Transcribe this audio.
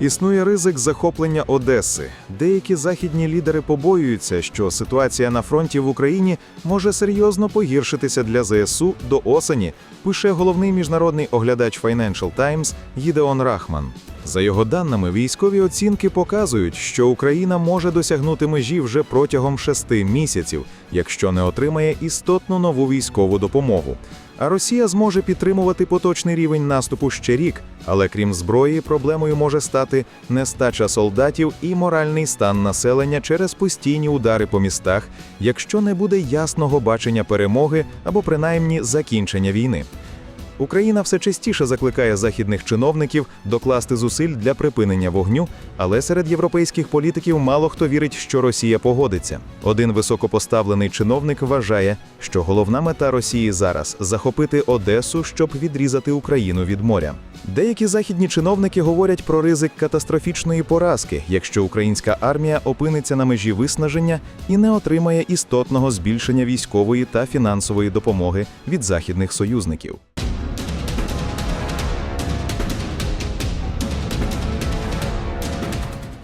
Існує ризик захоплення Одеси. Деякі західні лідери побоюються, що ситуація на фронті в Україні може серйозно погіршитися для ЗСУ до осені, пише головний міжнародний оглядач Financial Times Гідеон Рахман. За його даними, військові оцінки показують, що Україна може досягнути межі вже протягом шести місяців, якщо не отримає істотну нову військову допомогу. Росія зможе підтримувати поточний рівень наступу ще рік, але крім зброї, проблемою може стати нестача солдатів і моральний стан населення через постійні удари по містах, якщо не буде ясного бачення перемоги або принаймні закінчення війни. Україна все частіше закликає західних чиновників докласти зусиль для припинення вогню, але серед європейських політиків мало хто вірить, що Росія погодиться. Один високопоставлений чиновник вважає, що головна мета Росії зараз захопити Одесу, щоб відрізати Україну від моря. Деякі західні чиновники говорять про ризик катастрофічної поразки, якщо українська армія опиниться на межі виснаження і не отримає істотного збільшення військової та фінансової допомоги від західних союзників.